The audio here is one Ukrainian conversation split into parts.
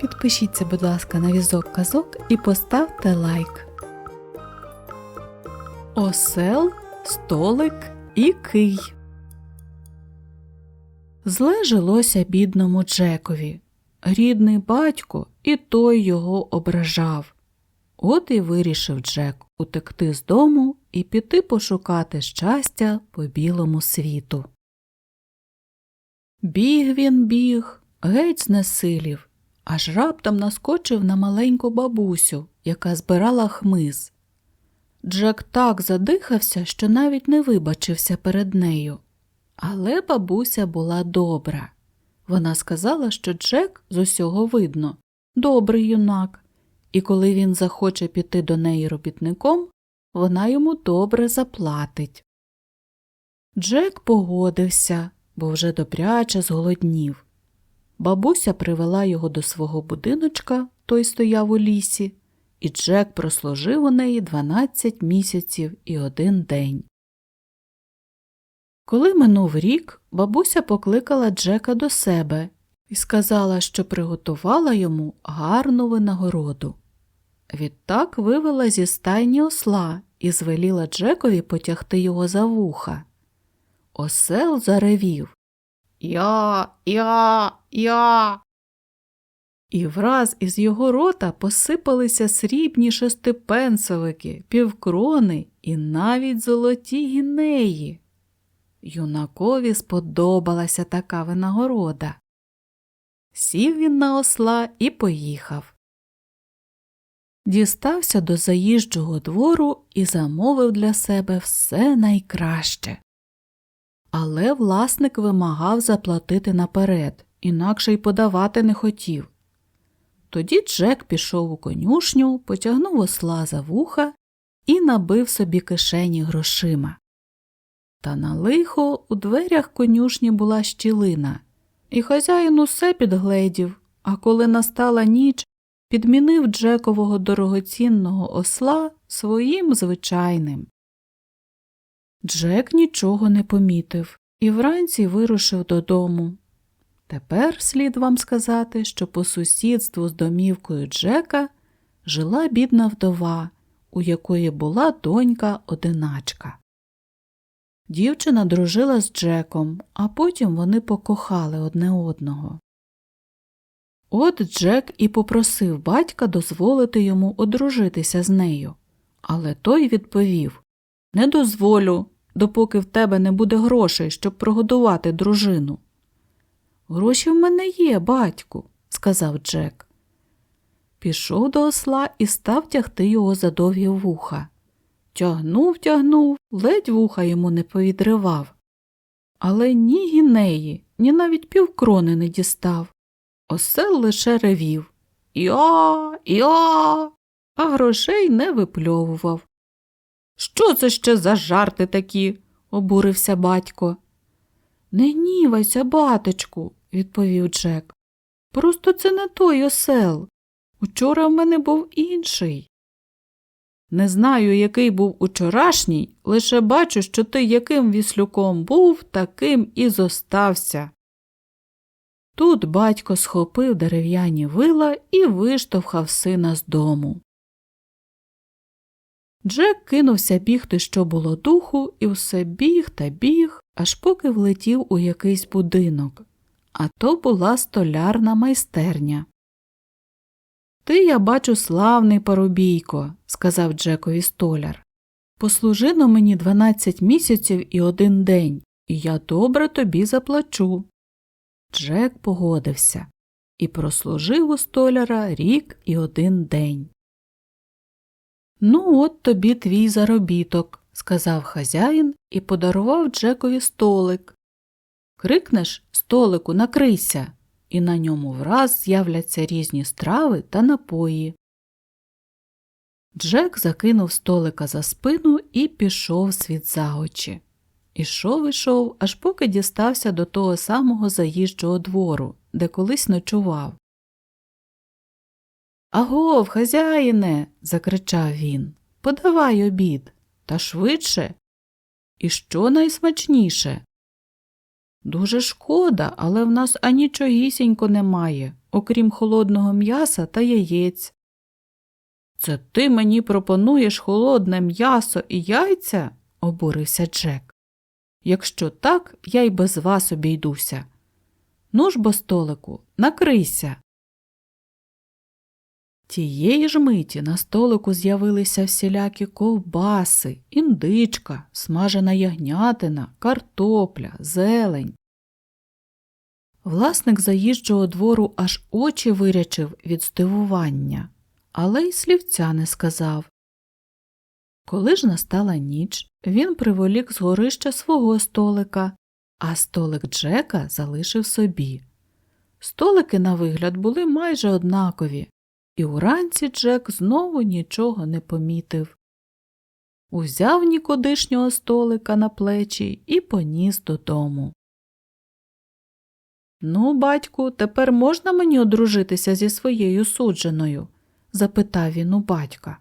Підпишіться, будь ласка, на візок казок і поставте лайк. Осел, столик і кий. Зле жилося бідному Джекові. Рідний батько і той його ображав. От і вирішив Джек утекти з дому і піти пошукати щастя по білому світу. Біг він біг, геть знесилів, аж раптом наскочив на маленьку бабусю, яка збирала хмиз. Джек так задихався, що навіть не вибачився перед нею. Але бабуся була добра. Вона сказала, що Джек з усього видно добрий юнак, і коли він захоче піти до неї робітником, вона йому добре заплатить. Джек погодився, бо вже добряче зголоднів. Бабуся привела його до свого будиночка, той стояв у лісі, і Джек прослужив у неї 12 місяців і один день. Коли минув рік, бабуся покликала Джека до себе і сказала, що приготувала йому гарну винагороду. Відтак вивела зі стайні осла і звеліла Джекові потягти його за вуха. Осел заревів Я, я, я. І враз із його рота посипалися срібні шестипенсовики, півкрони і навіть золоті гінеї. Юнакові сподобалася така винагорода. Сів він на осла і поїхав. Дістався до заїжджого двору і замовив для себе все найкраще. Але власник вимагав заплатити наперед, інакше й подавати не хотів. Тоді Джек пішов у конюшню, потягнув осла за вуха і набив собі кишені грошима. Та на лихо у дверях конюшні була щілина, і хазяїн усе підгледів, а коли настала ніч, підмінив Джекового дорогоцінного осла своїм звичайним. Джек нічого не помітив і вранці вирушив додому. Тепер слід вам сказати, що по сусідству з домівкою Джека жила бідна вдова, у якої була донька одиначка. Дівчина дружила з Джеком, а потім вони покохали одне одного. От Джек і попросив батька дозволити йому одружитися з нею, але той відповів Не дозволю, допоки в тебе не буде грошей, щоб прогодувати дружину. Гроші в мене є, батьку, сказав Джек. Пішов до осла і став тягти його за довгі вуха. Тягнув, тягнув, ледь вуха йому не повідривав. Але ні гінеї, ні навіть півкрони не дістав. Осел лише ревів Я, я, а грошей не випльовував. Що це ще за жарти такі? обурився батько. Не гнівайся, батечку, відповів Джек. Просто це не той осел. Учора в мене був інший. Не знаю, який був учорашній, лише бачу, що ти яким віслюком був, таким і зостався. Тут батько схопив дерев'яні вила і виштовхав сина з дому. Джек кинувся бігти, що було духу, і все біг та біг, аж поки влетів у якийсь будинок. А то була столярна майстерня. Ти, я бачу, славний парубійко, сказав Джекові столяр. Послужи на мені дванадцять місяців і один день, і я добре тобі заплачу. Джек погодився і прослужив у столяра рік і один день. Ну, от тобі твій заробіток, сказав хазяїн і подарував Джекові столик. Крикнеш столику, накрийся, і на ньому враз з'являться різні страви та напої. Джек закинув столика за спину і пішов світ за очі. Ішов ішов, аж поки дістався до того самого заїжджого двору, де колись ночував. Агов, хазяїне. закричав він. Подавай обід. Та швидше. І що найсмачніше? Дуже шкода, але в нас анічогісінько немає, окрім холодного м'яса та яєць. Це ти мені пропонуєш холодне м'ясо і яйця? обурився Джек. Якщо так, я й без вас обійдуся. Ну ж бо, столику, накрийся. Тієї ж миті на столику з'явилися всілякі ковбаси, індичка, смажена ягнятина, картопля, зелень. Власник заїжджого двору аж очі вирячив від здивування, але й слівця не сказав. Коли ж настала ніч, він приволік з горища свого столика, а столик Джека залишив собі. Столики, на вигляд, були майже однакові, і уранці Джек знову нічого не помітив. Узяв нікудишнього столика на плечі і поніс додому. Ну, батьку, тепер можна мені одружитися зі своєю судженою? запитав він у батька.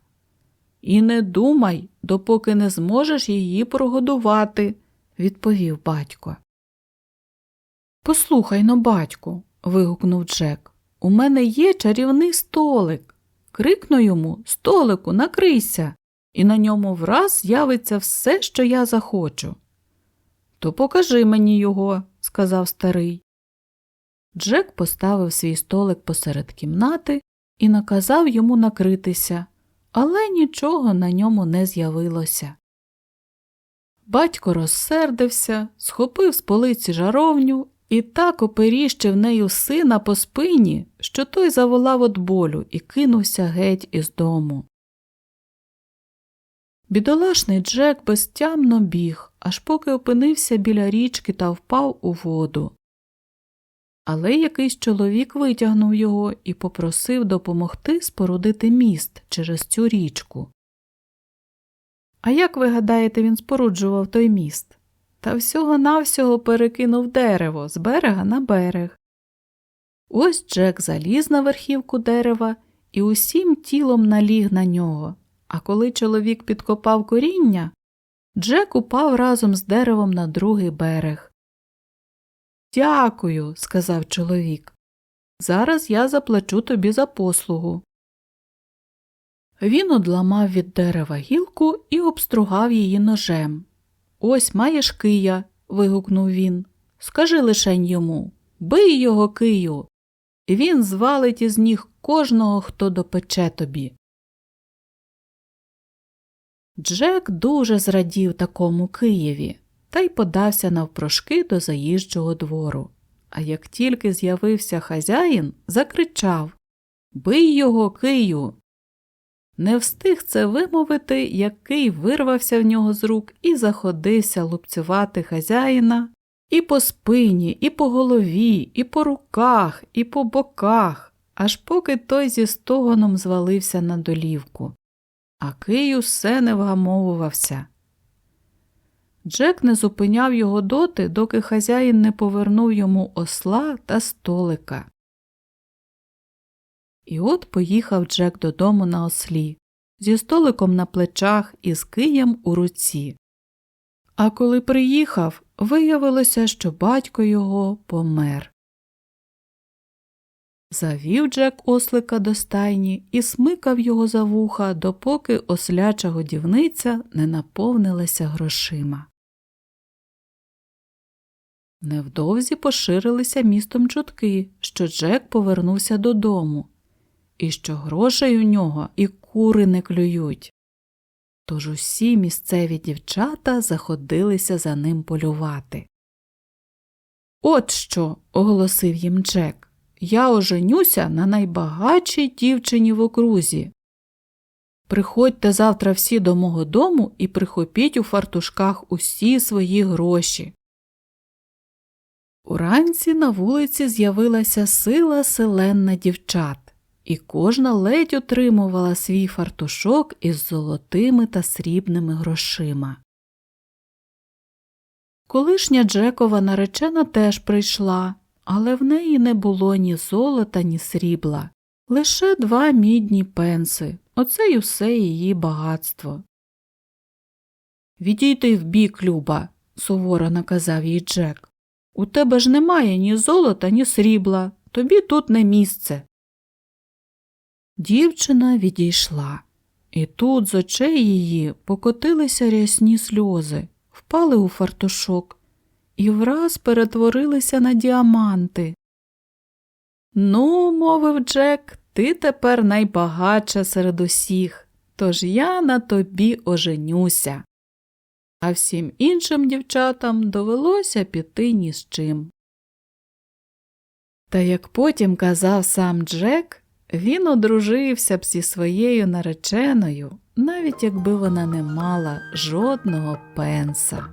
І не думай, допоки не зможеш її прогодувати, відповів батько. Послухай но, батьку. вигукнув Джек. У мене є чарівний столик. Крикну йому столику, накрийся, і на ньому враз з'явиться все, що я захочу. То покажи мені його, сказав старий. Джек поставив свій столик посеред кімнати і наказав йому накритися, але нічого на ньому не з'явилося. Батько розсердився, схопив з полиці жаровню і так оперіщив нею сина по спині, що той заволав від болю і кинувся геть із дому. Бідолашний Джек безтямно біг, аж поки опинився біля річки та впав у воду. Але якийсь чоловік витягнув його і попросив допомогти спорудити міст через цю річку. А як ви гадаєте, він споруджував той міст? Та всього навсього перекинув дерево з берега на берег. Ось Джек заліз на верхівку дерева і усім тілом наліг на нього, а коли чоловік підкопав коріння, Джек упав разом з деревом на другий берег. Дякую, сказав чоловік. Зараз я заплачу тобі за послугу. Він одламав від дерева гілку і обстругав її ножем. Ось маєш кия. вигукнув він. Скажи лишень йому бий його кию. Він звалить із ніг кожного, хто допече тобі. Джек дуже зрадів такому Києві та й подався навпрошки до заїжджого двору. А як тільки з'явився хазяїн, закричав Бий його, Кию. Не встиг це вимовити, який вирвався в нього з рук і заходився лупцювати хазяїна і по спині, і по голові, і по руках, і по боках, аж поки той зі стогоном звалився на долівку. А Кий усе не вгамовувався. Джек не зупиняв його доти, доки хазяїн не повернув йому осла та столика. І от поїхав Джек додому на ослі, зі столиком на плечах і з києм у руці. А коли приїхав, виявилося, що батько його помер. Завів Джек ослика до стайні і смикав його за вуха, допоки осляча годівниця не наповнилася грошима. Невдовзі поширилися містом чутки, що Джек повернувся додому, і що грошей у нього і кури не клюють. Тож усі місцеві дівчата заходилися за ним полювати. От що, оголосив їм Джек, я оженюся на найбагатшій дівчині в окрузі. Приходьте завтра всі до мого дому і прихопіть у фартушках усі свої гроші. Уранці на вулиці з'явилася сила селенна дівчат, і кожна ледь отримувала свій фартушок із золотими та срібними грошима. Колишня Джекова наречена теж прийшла, але в неї не було ні золота, ні срібла, лише два мідні пенси оце й усе її багатство. Відійди вбік, Люба, суворо наказав їй Джек. У тебе ж немає ні золота, ні срібла, тобі тут не місце. Дівчина відійшла, і тут з очей її покотилися рясні сльози, впали у фартушок і враз перетворилися на діаманти. Ну, мовив Джек, ти тепер найбагатша серед усіх, тож я на тобі оженюся. А всім іншим дівчатам довелося піти ні з чим. Та як потім казав сам Джек, він одружився б зі своєю нареченою, навіть якби вона не мала жодного пенса.